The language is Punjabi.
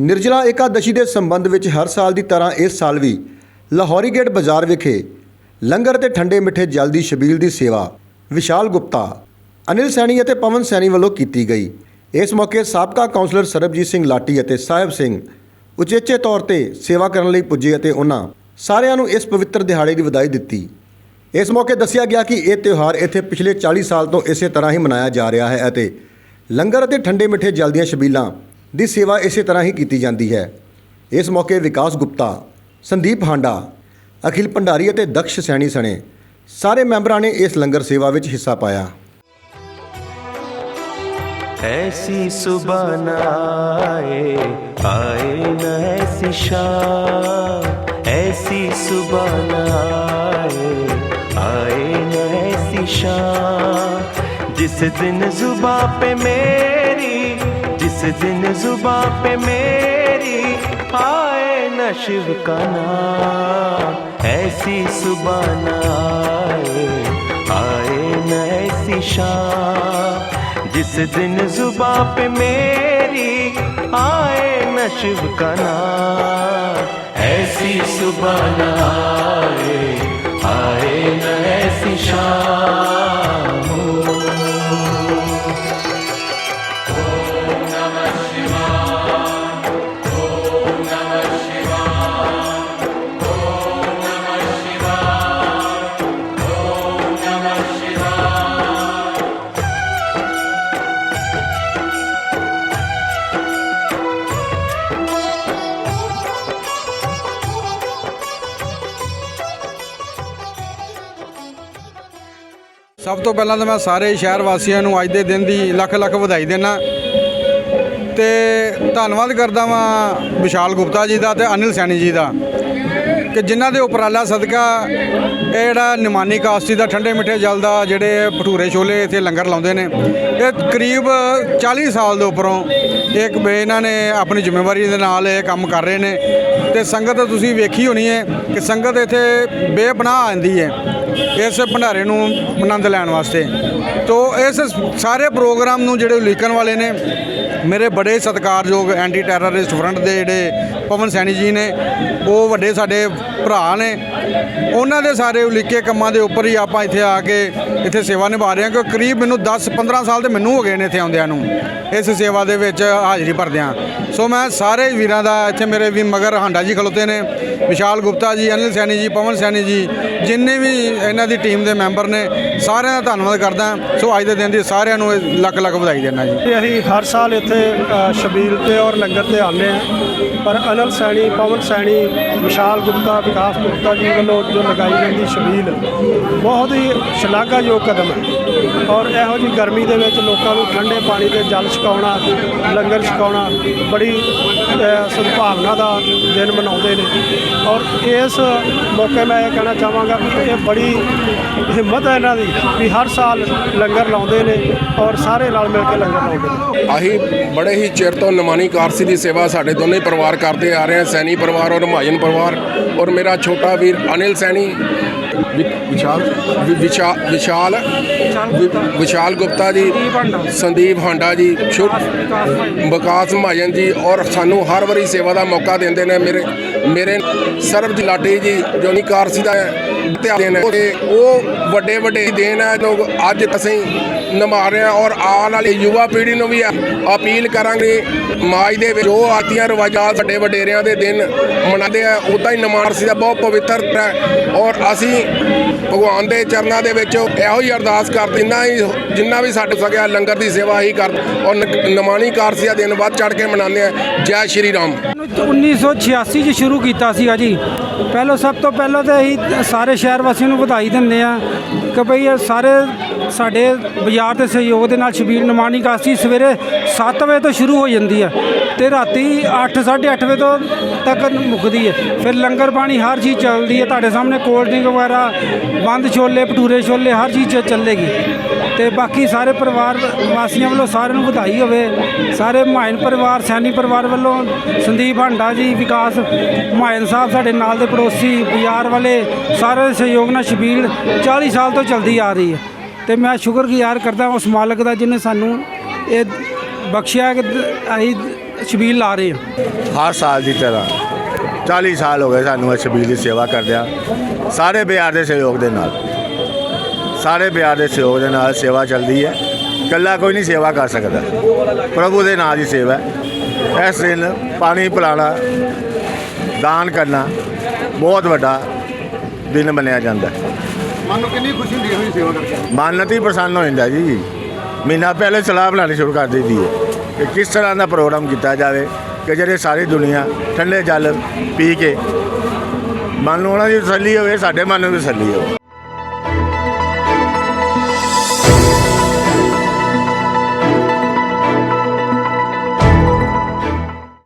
ਨਿਰਜਲਾ ਏਕਾਦਸ਼ੀ ਦੇ ਸੰਬੰਧ ਵਿੱਚ ਹਰ ਸਾਲ ਦੀ ਤਰ੍ਹਾਂ ਇਸ ਸਾਲ ਵੀ ਲਾਹੌਰੀ ਗੇਟ ਬਾਜ਼ਾਰ ਵਿਖੇ ਲੰਗਰ ਤੇ ਠੰਡੇ ਮਿੱਠੇ ਜਲ ਦੀ ਛਬੀਲ ਦੀ ਸੇਵਾ ਵਿਸ਼ਾਲ ਗੁਪਤਾ ਅਨਿਲ ਸੈਣੀ ਅਤੇ ਪਵਨ ਸੈਣੀ ਵੱਲੋਂ ਕੀਤੀ ਗਈ। ਇਸ ਮੌਕੇ ਸਾਬਕਾ ਕਾਉਂਸਲਰ ਸਰਬਜੀਤ ਸਿੰਘ ਲਾਟੀ ਅਤੇ ਸਾਹਿਬ ਸਿੰਘ ਉਚੇਚੇ ਤੌਰ ਤੇ ਸੇਵਾ ਕਰਨ ਲਈ ਪੁੱਜੇ ਅਤੇ ਉਹਨਾਂ ਸਾਰਿਆਂ ਨੂੰ ਇਸ ਪਵਿੱਤਰ ਦਿਹਾੜੇ ਦੀ ਵਧਾਈ ਦਿੱਤੀ। ਇਸ ਮੌਕੇ ਦੱਸਿਆ ਗਿਆ ਕਿ ਇਹ ਤਿਉਹਾਰ ਇੱਥੇ ਪਿਛਲੇ 40 ਸਾਲ ਤੋਂ ਇਸੇ ਤਰ੍ਹਾਂ ਹੀ ਮਨਾਇਆ ਜਾ ਰਿਹਾ ਹੈ ਅਤੇ ਲੰਗਰ ਅਤੇ ਠੰਡੇ ਮਿੱਠੇ ਜਲ ਦੀਆਂ ਛਬੀਲਾਂ ਦੀ ਸੇਵਾ ਇਸੇ ਤਰ੍ਹਾਂ ਹੀ ਕੀਤੀ ਜਾਂਦੀ ਹੈ ਇਸ ਮੌਕੇ ਵਿਕਾਸ ਗੁਪਤਾ ਸੰਦੀਪ ਹਾਂਡਾ ਅਖਿਲ ਭੰਡਾਰੀ ਅਤੇ ਦਕਸ਼ ਸੈਣੀ ਸਣੇ ਸਾਰੇ ਮੈਂਬਰਾਂ ਨੇ ਇਸ ਲੰਗਰ ਸੇਵਾ ਵਿੱਚ ਹਿੱਸਾ ਪਾਇਆ ऐसी सुबह न आए आए न ऐसी शाम ऐसी सुबह न आए आए न ऐसी शाम जिस दिन जुबा पे मेरी जिस दिन जुबा पे मेरी आए न शिव का नाम ऐसी सुबह न आए आए न ऐसी शाम जिस दिन जुबा पे मेरी आए न शिव का नाम ऐसी सुबह न आए आए न ऐसी शाम ਸਭ ਤੋਂ ਪਹਿਲਾਂ ਤਾਂ ਮੈਂ ਸਾਰੇ ਸ਼ਹਿਰ ਵਾਸੀਆਂ ਨੂੰ ਅੱਜ ਦੇ ਦਿਨ ਦੀ ਲੱਖ ਲੱਖ ਵਧਾਈ ਦੇਣਾ ਤੇ ਧੰਨਵਾਦ ਕਰਦਾ ਵਾਂ ਵਿਸ਼ਾਲ ਗੁਪਤਾ ਜੀ ਦਾ ਤੇ ਅਨਿਲ ਸੈਣੀ ਜੀ ਦਾ ਕਿ ਜਿਨ੍ਹਾਂ ਦੇ ਉਪਰਾਲਾ ਸਦਕਾ ਇਹ ਜਿਹੜਾ ਨਿਮਾਨੀ ਕਾਸਤੀ ਦਾ ਠੰਡੇ ਮਿੱਠੇ ਜਲ ਦਾ ਜਿਹੜੇ ਭਟੂਰੇ ਛੋਲੇ ਇੱਥੇ ਲੰਗਰ ਲਾਉਂਦੇ ਨੇ, ਇਹ ਕਰੀਬ 40 ਸਾਲ ਦੇ ਉੱਪਰੋਂ ਇੱਕ ਇਹਨਾਂ ਨੇ ਆਪਣੀ ਜ਼ਿੰਮੇਵਾਰੀ ਦੇ ਨਾਲ ਇਹ ਕੰਮ ਕਰ ਰਹੇ ਨੇ। ਤੇ ਸੰਗਤ ਤੁਸੀਂ ਵੇਖੀ ਹੋਣੀ ਹੈ ਕਿ ਸੰਗਤ ਇੱਥੇ ਬੇਪਨਾਹ ਆਂਦੀ ਹੈ। ਇਸ ਭੰਡਾਰੇ ਨੂੰ ਆਨੰਦ ਲੈਣ ਵਾਸਤੇ। ਤੋ ਇਸ ਸਾਰੇ ਪ੍ਰੋਗਰਾਮ ਨੂੰ ਜਿਹੜੇ ਉਲੀਕਣ ਵਾਲੇ ਨੇ, ਮੇਰੇ ਬੜੇ ਸਤਿਕਾਰਯੋਗ ਐਂਟੀ ਟੈਰਰਿਸਟ ਫਰੰਟ ਦੇ ਜਿਹੜੇ ਪਵਨ ਸੈਣੀ ਜੀ ਨੇ ਉਹ ਵੱਡੇ ਸਾਡੇ ਭਰਾ ਨੇ ਉਹਨਾਂ ਦੇ ਸਾਰੇ ਉਲੀਕੇ ਕੰਮਾਂ ਦੇ ਉੱਪਰ ਹੀ ਆਪਾਂ ਇੱਥੇ ਆ ਕੇ ਇੱਥੇ ਸੇਵਾ ਨਿਭਾ ਰਹੇ ਹਾਂ ਕਿ ਕਰੀਬ ਮੈਨੂੰ 10 15 ਸਾਲ ਤੇ ਮੈਨੂੰ ਹੋ ਗਏ ਨੇ ਇੱਥੇ ਆਉਂਦਿਆਂ ਨੂੰ ਇਸ ਸੇਵਾ ਦੇ ਵਿੱਚ ਹਾਜ਼ਰੀ ਭਰਦਿਆਂ। ਸੋ ਮੈਂ ਸਾਰੇ ਵੀਰਾਂ ਦਾ ਇੱਥੇ ਮੇਰੇ ਵੀ ਮਗਰ ਹਾਂਡਾ ਜੀ ਖਲੋਤੇ ਨੇ ਵਿਸ਼ਾਲ ਗੁਪਤਾ ਜੀ ਅਨਿਲ ਸੈਣੀ ਜੀ ਪਵਨ ਸੈਣੀ ਜੀ ਜਿੰਨੇ ਵੀ ਇਹਨਾਂ ਦੀ ਟੀਮ ਦੇ ਮੈਂਬਰ ਨੇ ਸਾਰਿਆਂ ਦਾ ਧੰਨਵਾਦ ਕਰਦਾ। ਸੋ ਅੱਜ ਦੇ ਦਿਨ ਦੀ ਸਾਰਿਆਂ ਨੂੰ ਇਹ ਲੱਖ ਲੱਖ ਵਧਾਈ ਦਿੰਦਾ ਜੀ। ਤੇ ਅਸੀਂ ਹਰ ਸਾਲ ਇੱਥੇ ਅ, ਸ਼ਬੀਲ ਤੇ ਔਰ ਲੰਗਰ ਤੇ ਆਉਂਦੇ ਹਾਂ ਪਰ ਅਨਲ ਸੈਣੀ, ਪਵਨ ਸੈਣੀ, ਵਿਸ਼ਾਲ ਗੁਪਤਾ, ਵਿਕਾਸ ਗੁਪਤਾ ਜੀ ਵੱਲੋਂ ਜੋ ਲਗਾਈ ਜਾਂਦੀ ਸ਼ਬੀਲ, ਬਹੁਤ ਹੀ ਸ਼ਲਾਘਾਯੋਗ ਕਦਮ ਹੈ। ਔਰ ਇਹੋ ਜੀ ਗਰਮੀ ਦੇ ਵਿੱਚ ਲੋਕਾਂ ਨੂੰ ਠੰਡੇ ਪਾਣੀ ਤੇ ਜਲ ਛਕਾਉਣਾ, ਲੰਗਰ ਛਕਾਉਣਾ ਬੜੀ ਸਦਭਾਵਨਾ ਦਾ ਦਿਨ ਮਨਾਉਂਦੇ ਨੇ। ਔਰ ਇਸ ਮੌਕੇ ਮੈਂ ਇਹ ਕਹਿਣਾ ਚਾਹਾਂਗਾ ਕਿ ਇਹ ਬੜੀ ਹਿੰਮਤ ਹੈ ਇਹਨਾਂ ਦੀ ਵੀ ਹਰ ਸਾਲ ਲੰਗਰ ਲਾਉਂਦੇ ਨੇ ਔਰ ਸਾਰੇ ਰਲ ਮਿਲ ਕੇ ਲੰਗਰ ਲਾਉਂਦੇ ਨੇ। ਅਸੀਂ ਬੜੇ ਹੀ ਚਿਰ ਤੋਂ ਨਮਾਨੀ ਕਾਰਸੀ ਦੀ ਸੇਵਾ ਸਾਡੇ ਦੋਨੇ ਪਰਿਵਾਰ ਕਰਦੇ ਆ ਰਹੇ ਹਾਂ ਸੈਣੀ ਪਰਿਵਾਰ ਔਰ ਮਹਾਜਨ ਪਰਿਵਾਰ। ਔਰ ਮੇਰਾ ਛੋਟਾ ਵੀਰ ਅਨਿਲ ਸੈਣੀ, ਵਿ- ਵਿਸ਼ਾਲ ਵਿਸ਼ਾਲ ਵਿ- ਵਿਸ਼ਾਲ ਗੁਪਤਾ ਜੀ, ਸੰਦੀਪ ਹਾਂਡਾ ਜੀ ਛੋ- ਵਿਕਾਸ ਮਹਾਜਨ ਜੀ, ਔਰ ਸਾਨੂੰ ਹਰ ਵਾਰੀ ਸੇਵਾ ਦਾ ਮੌਕਾ ਦਿੰਦੇ ਨੇ ਮੇਰੇ ਮੇਰੇ ਸਰਬਜੀਤ ਲਾਟੀ ਜੀ ਜੋਨੀ ਕਾਰਸੀ ਦਾ ਤੇ ਦਿਨ ਤੇ ਉਹ ਵੱਡੇ ਵੱਡੇ ਦੇਣ ਹੈ ਲੋਕ ਅੱਜ ਅਸੀਂ ਨਿਭਾ ਰਹੇ ਹਾਂ ਔਰ ਆਉਣ ਵਾਲੀ ਯੁਵਾ ਪੀੜ੍ਹੀ ਨੂੰ ਵੀ ਅਪੀਲ ਕਰਾਂਗੇ ਮਾਜ ਦੇ ਵਿੱਚ ਜੋ ਆਤੀਆਂ ਰਵਾਜਾਂ ਵੱਡੇ ਵਡੇਰਿਆਂ ਦੇ ਦਿਨ ਮਨਾਉਂਦੇ ਆ ਉਦਾਂ ਹੀ ਨਮਾਰਸੀ ਦਾ ਬਹੁਤ ਪਵਿੱਤਰ ਹੈ ਔਰ ਅਸੀਂ ਭਗਵਾਨ ਦੇ ਚਰਨਾਂ ਦੇ ਵਿੱਚ ਇਹੋ ਹੀ ਅਰਦਾਸ ਕਰ ਜਿੰਨਾ ਹੀ ਜਿੰਨਾ ਵੀ ਸਾਡੇ ਸਕਿਆ ਲੰਗਰ ਦੀ ਸੇਵਾ ਹੀ ਕਰ ਔਰ ਨ- ਨਮਾਨੀ ਕਾਰਸੀ ਦਾ ਦਿਨ ਵੱਧ ਚੜ ਕੇ ਮਨਾਉਂਦੇ ਆ। ਜੈ ਸ਼੍ਰੀ ਰਾਮ। 1986 ਚ ਸ਼ੁਰੂ ਕੀਤਾ ਸੀਗਾ ਜੀ। ਪਹਿਲਾਂ ਸਭ ਤੋਂ ਪਹਿਲਾਂ ਤਾਂ ਅਸੀਂ ਸਾਰੇ ਸ਼ਹਿਰ ਵਾਸੀਆਂ ਨੂੰ ਵਧਾਈ ਦਿੰਦੇ ਆ ਕਿ ਭਈ ਇਹ ਸਾਰੇ ਸਾਡੇ ਬਾਜ਼ਾਰ ਦੇ ਸਹਿਯੋਗ ਦੇ ਨਾਲ ਸ਼ਬੀਰ ਨਿਮਾਣੀ ਕਾਸੀ ਸਵੇਰੇ 7 ਵਜੇ ਤੋਂ ਸ਼ੁਰੂ ਹੋ ਜਾਂਦੀ ਹੈ ਤੇ ਰਾਤੀ 8 8:30 ਵਜੇ ਤੋਂ ਤੱਕ ਮੁੱਕਦੀ ਹੈ। ਫਿਰ ਲੰਗਰ ਪਾਣੀ ਹਰ ਚੀਜ਼ ਚੱਲਦੀ ਹੈ। ਤੁਹਾਡੇ ਸਾਹਮਣੇ ਕੋਲਡ ਡਰਿੰਕ ਵਗੈਰਾ, ਬੰਦ ਛੋਲੇ, ਭਟੂਰੇ ਛੋਲੇ, ਹਰ ਚੀਜ਼ ਚੱਲੇਗੀ। ਤੇ ਬਾਕੀ ਸਾਰੇ ਪਰਿਵਾਰ ਵਾਸੀਆਂ ਵੱਲੋਂ ਸਾਰਿਆਂ ਨੂੰ ਵਧਾਈ ਹੋਵੇ। ਸਾਰੇ ਮਾਇਨ ਪਰਿਵਾਰ, ਸੈਣੀ ਪਰਿਵਾਰ ਵੱਲੋਂ ਸੰਦੀਪ ਹਾਂਡਾ ਜੀ, ਵਿਕਾਸ ਮਾਇਨ ਸਾਹਿਬ ਸਾਡੇ ਨਾਲ ਦੇ ਪੜੋਸੀ, ਬਾਜ਼ਾਰ ਵਾਲੇ ਸਾਰੇ ਦੇ ਸਹਿਯੋਗ ਨਾਲ ਸ਼ਬੀਲ 40 ਸਾਲ ਤੋਂ ਚੱਲਦੀ ਆ ਰਹੀ ਹੈ। ਤੇ ਮੈਂ ਸ਼ੁਕਰਗੁਜ਼ਾਰ ਕਰਦਾ ਉਸ ਮਾਲਕ ਦਾ ਜਿਹਨੇ ਸਾਨੂੰ ਇਹ ਬਖਸ਼ਿਆ ਕਿ ਅਸੀਂ ਛਬੀਲ ਲਾ ਰਹੇ ਹਾਂ। ਹਰ ਸਾਲ ਦੀ ਤਰ੍ਹਾਂ। 40 ਸਾਲ ਹੋ ਗਏ ਸਾਨੂੰ ਇਹ ਛਬੀਲ ਦੀ ਸੇਵਾ ਕਰਦਿਆਂ। ਸਾਰੇ ਬਿਹਾਰ ਦੇ ਸਹਿਯੋਗ ਦੇ ਨਾਲ। ਸਾਰੇ ਬਿਹਾਰ ਦੇ ਸਹਿਯੋਗ ਦੇ ਨਾਲ ਸੇਵਾ ਚੱਲਦੀ ਹੈ। ਇਕੱਲਾ ਕੋਈ ਨਹੀਂ ਸੇਵਾ ਕਰ ਸਕਦਾ। ਪ੍ਰਭੂ ਦੇ ਨਾਂ ਦੀ ਸੇਵਾ ਹੈ। ਇਸ ਦਿਨ ਪਾਣੀ ਪਿਲਾਣਾ, ਦਾਨ ਕਰਨਾ ਬਹੁਤ ਵੱਡਾ ਦਿਨ ਮੰਨਿਆ ਜਾਂਦਾ ਹੈ। ਮਨ ਨੂੰ ਕਿੰਨੀ ਖੁਸ਼ੀ ਹੁੰਦੀ ਹੈ ਸੇਵਾ ਕਰਕੇ ਮਨ ਅਤੀ ਪ੍ਰਸੰਨ ਹੋ ਜਾਂਦਾ ਜੀ। ਮਹੀਨਾ ਪਹਿਲੇ ਸਲਾਹ ਬਣਾਉਣੀ ਸ਼ੁਰੂ ਕਰ ਦਿੱਤੀ ਹੈ ਕਿ ਕਿਸ ਤਰ੍ਹਾਂ ਦਾ ਪ੍ਰੋਗਰਾਮ ਕੀਤਾ ਜਾਵੇ ਕਿ ਜਿਹੜੇ ਸਾਰੀ ਦੁਨੀਆ ਠੰਡੇ ਜਲ ਪੀ ਕੇ ਮਨ ਨੂੰ ਉਹਨਾਂ ਦੀ ਤਸੱਲੀ ਹੋਵੇ, ਸਾਡੇ ਮਨ ਨੂੰ ਵੀ ਤਸੱਲੀ ਹੋਵੇ।